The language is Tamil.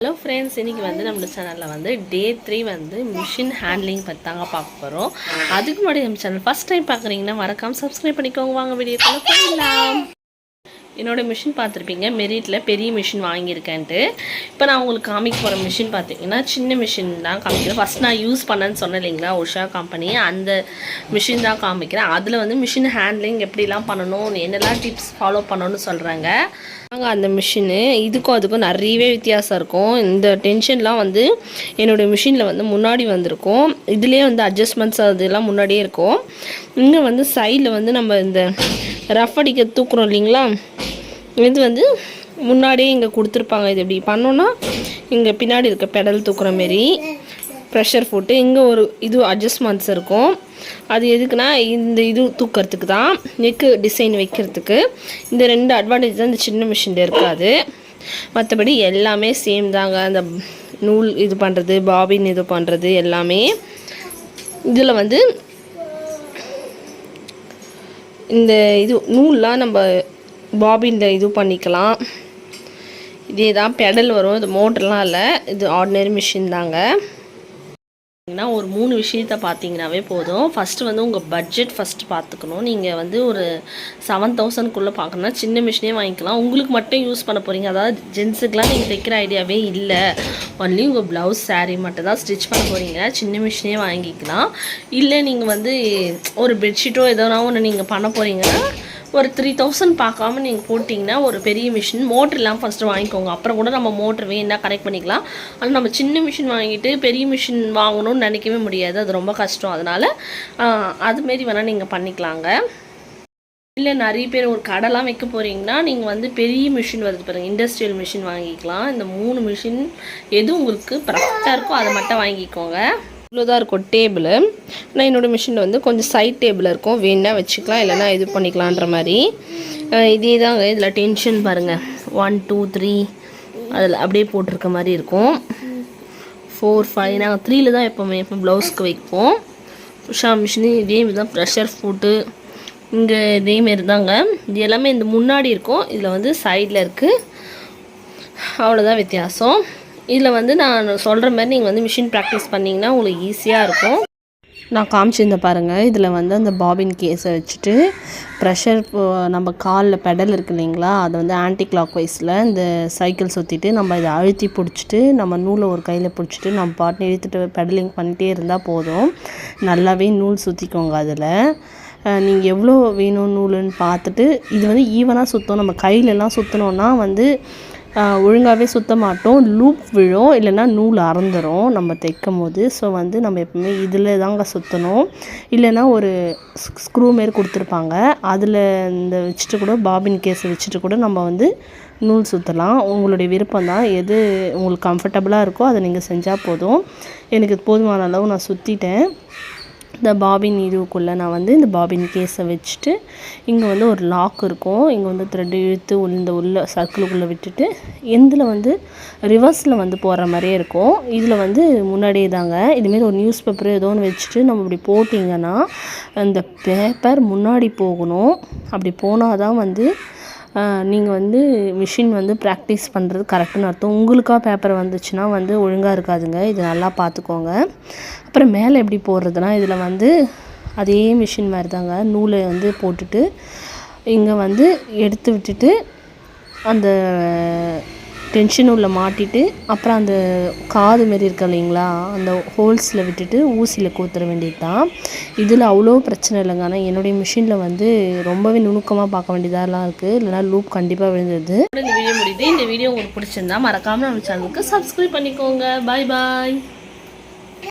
ஹலோ ஃப்ரெண்ட்ஸ் இன்றைக்கி வந்து நம்மளோட சேனலில் வந்து டே த்ரீ வந்து மிஷின் ஹேண்ட்லிங் பற்றி தாங்க பார்க்க போகிறோம் அதுக்கு முன்னாடி நம்ம சேனல் ஃபஸ்ட் டைம் பார்க்குறீங்கன்னா மறக்காம சப்ஸ்கிரைப் பண்ணிக்கோங்க. வாங்க வீடியோக்குள்ள போயிடலாம். என்னோடய மிஷின் பார்த்துருப்பீங்க. மெரிட்டில் பெரிய மிஷின் வாங்கியிருக்கேன்ட்டு. இப்போ நான் உங்களுக்கு காமிக்க போகிற மிஷின் பார்த்தீங்கன்னா சின்ன மிஷின் தான் காமிக்கிறேன். ஃபஸ்ட் நான் யூஸ் பண்ணேன்னு சொன்னேன் இல்லைங்களா உஷா கம்பெனி அந்த மிஷின் தான் காமிக்கிறேன். அதில் வந்து மிஷின் ஹேண்ட்லிங் எப்படிலாம் பண்ணணும் என்னெல்லாம் டிப்ஸ் ஃபாலோ பண்ணணும்னு சொல்கிறாங்க நாங்கள் அந்த மிஷினு இதுக்கும் அதுக்கும் நிறையவே வித்தியாசம் இருக்கும். இந்த டென்ஷன்லாம் வந்து என்னுடைய மிஷினில் வந்து முன்னாடி வந்திருக்கும். இதுலேயே வந்து அட்ஜஸ்ட்மெண்ட்ஸ் அதெல்லாம் முன்னாடியே இருக்கும். இங்கே வந்து சைடில் வந்து நம்ம இந்த ரஃப் அடிக்க தூக்குறோம் இல்லைங்களா இது வந்து முன்னாடியே இங்கே கொடுத்துருப்பாங்க. இது இப்படி பண்ணோன்னா இங்கே பின்னாடி இருக்க பெடல் தூக்குற மாரி ப்ரெஷர் போட்டு இங்கே ஒரு இது அட்ஜஸ்ட்மெண்ட்ஸ் இருக்கும். அது எதுக்குன்னா இந்த இது தூக்கிறதுக்கு தான் நெக்கு டிசைன் வைக்கிறதுக்கு இந்த ரெண்டு அட்வான்டேஜ் தான் இந்த சின்ன மிஷினில் இருக்காது. மற்றபடி எல்லாமே சேம் தாங்க. அந்த நூல் இது பண்ணுறது பாபின் இது பண்ணுறது எல்லாமே. இதில் வந்து இந்த இது நூல்லாம் நம்ம பாபினில் இது பண்ணிக்கலாம். இதே தான் பெடல் வரும். இது மோட்டர்லாம் இல்லை. இது ஆர்டினரி மிஷின் தாங்க. பார்த்தீங்கன்னா ஒரு மூணு விஷயத்த பார்த்தீங்கன்னாவே போதும். ஃபஸ்ட்டு வந்து உங்கள் பட்ஜெட் ஃபஸ்ட்டு பார்த்துக்கணும் நீங்கள் வந்து ஒரு செவன் தௌசண்ட்குள்ளே பார்க்கணுன்னா சின்ன மிஷினே வாங்கிக்கலாம். உங்களுக்கு மட்டும் யூஸ் பண்ண போகிறீங்க அதாவது ஜென்ஸுக்கெலாம் நீங்கள் தைக்கிற ஐடியாவே இல்லை. ஒன்லி உங்கள் ப்ளவுஸ் சாரீ மட்டும் தான் ஸ்டிச் பண்ண போகிறீங்க சின்ன மிஷினே வாங்கிக்கலாம். இல்லை நீங்கள் வந்து ஒரு பெட்ஷீட்டோ எதோனா ஒன்று நீங்கள் பண்ண போகிறீங்கன்னா ஒரு த்ரீ தௌசண்ட் பார்க்காம நீங்கள் போட்டிங்கன்னா ஒரு பெரிய மிஷின் மோட்ரு இல்லாமல் ஃபஸ்ட்டு வாங்கிக்கோங்க. அப்புறம் கூட நம்ம மோட்ரு வேணால் கனெக்ட் பண்ணிக்கலாம். ஆனால் நம்ம சின்ன மிஷின் வாங்கிட்டு பெரிய மிஷின் வாங்கணும்னு நினைக்கவே முடியாது. அது ரொம்ப கஷ்டம். அதனால் அதுமாரி வேணால் நீங்கள் பண்ணிக்கலாங்க. இல்லை நிறைய பேர் ஒரு கடைலாம் வைக்க போகிறீங்கன்னா நீங்கள் வந்து பெரிய மிஷின் வருது பாருங்கள் இண்டஸ்ட்ரியல் மிஷின் வாங்கிக்கலாம். இந்த மூணு மிஷின் எது உங்களுக்கு பர்ஃபெக்டாக இருக்கோ அதை மட்டும் வாங்கிக்கோங்க. இவ்வளோதான் இருக்கும் டேபிள். ஆனால் என்னோடய மிஷினில் வந்து கொஞ்சம் சைட் டேபிள் இருக்கும். வேணா வச்சுக்கலாம் இல்லைன்னா இது பண்ணிக்கலான்ற மாதிரி. இதே தாங்க இதில் டென்ஷன் பாருங்கள் ஒன் டூ த்ரீ அதில் அப்படியே போட்டிருக்க மாதிரி இருக்கும். ஃபோர் ஃபைவ் நாங்கள் த்ரீல தான் எப்போவுமே எப்போ ப்ளவுஸ்க்கு வைப்போம். உஷா மிஷினு இதே மாதிரி தான் ப்ரெஷர் ஃபுட்டு இங்கே இதேமாரி தாங்க. இது எல்லாமே இந்த முன்னாடி இருக்கும். இதில் வந்து சைடில் இருக்குது அவ்வளோதான் வித்தியாசம். இதில் வந்து நான் சொல்கிற மாதிரி நீங்கள் வந்து மிஷின் ப்ராக்டிஸ் பண்ணிங்கன்னா உங்களுக்கு ஈஸியாக இருக்கும். நான் காமிச்சிருந்தேன் பாருங்கள் இதில் வந்து அந்த பாபின் கேஸை வச்சுட்டு ப்ரெஷர் நம்ம காலில் பெடல் இருக்கு இல்லைங்களா அதை வந்து ஆன்டி கிளாக் வைஸில் இந்த சைக்கிள் சுற்றிட்டு நம்ம இதை அழுத்தி பிடிச்சிட்டு நம்ம நூலை ஒரு கையில் பிடிச்சிட்டு நம்ம பாட்டு இழுத்துட்டு பெடலிங் பண்ணிகிட்டே இருந்தால் போதும். நல்லாவே நூல் சுற்றிக்கோங்க அதில். நீங்கள் எவ்வளோ வேணும் நூலுன்னு பார்த்துட்டு இது வந்து ஈவனாக சுற்றும் நம்ம கையிலலாம் சுற்றினோன்னா வந்து ஒழுங்காகவே சுற்ற மாட்டோம் லூப் விழும் இல்லைன்னா நூல் அறந்துடும் நம்ம தைக்கும் போது ஸோ வந்து நம்ம எப்பவுமே இதில் தாங்க சுற்றணும் இல்லைன்னா ஒரு ஸ்க்ரூ மாரி கொடுத்துருப்பாங்க. அதில் இந்த வச்சுட்டு கூட பாபின் கேஸ் வச்சுட்டு கூட நம்ம வந்து நூல் சுற்றலாம் உங்களுடைய விருப்பம் தான். எது உங்களுக்கு கம்ஃபர்டபுளாக இருக்கோ அதை நீங்கள் செஞ்சால் போதும். எனக்கு போதுமான அளவு நான் சுற்றிட்டேன் இந்த பாபின் இதுக்குள்ளே நான் வந்து இந்த பாபின் கேஸை வச்சுட்டு இங்கே வந்து ஒரு லாக் இருக்கும். இங்கே வந்து த்ரெட் இழுத்து இந்த உள்ள சர்க்கிளுக்குள்ளே விட்டுட்டு எந்தில் வந்து ரிவர்ஸில் வந்து போடுற மாதிரியே இருக்கும். இதில் வந்து முன்னாடியே தாங்க இதுமாரி ஒரு நியூஸ் பேப்பர் ஏதோ ஒன்று வச்சுட்டு நம்ம இப்படி போட்டிங்கன்னா அந்த பேப்பர் முன்னாடி போகணும். அப்படி போனால் தான் வந்து நீங்கள் வந்து மிஷின் வந்து ப்ராக்டிஸ் பண்ணுறது கரெக்டுன்னு அர்த்தம். உங்களுக்காக பேப்பர் வந்துச்சுன்னா வந்து ஒழுங்காக இருக்காதுங்க. இது நல்லா பார்த்துக்கோங்க அப்புறம் மேலே எப்படி போடுறதுனா இதில் வந்து அதே மிஷின் மாதிரி தாங்க நூலை வந்து போட்டுட்டு இங்கே வந்து எடுத்து விட்டுட்டு அந்த டென்ஷன் உள்ள மாட்டிட்டு அப்புறம் அந்த காது மாரி இருக்கு இல்லைங்களா அந்த ஹோல்ஸில் விட்டுட்டு ஊசியில் கோத்துற வேண்டியது தான் இதில் அவ்வளோ பிரச்சனை இல்லைங்க. ஆனால் என்னுடைய மிஷினில் வந்து ரொம்பவே நுணுக்கமாக பார்க்க வேண்டியதாகலாம் இருக்குது இல்லைனா லூப் கண்டிப்பாக விழுந்தது இந்த வீடியோ முடியுது. இந்த வீடியோ உங்களுக்கு பிடிச்சிருந்தா மறக்காமல் நம்ம சேனலுக்கு சப்ஸ்கிரைப் பண்ணிக்கோங்க. பாய் பாய்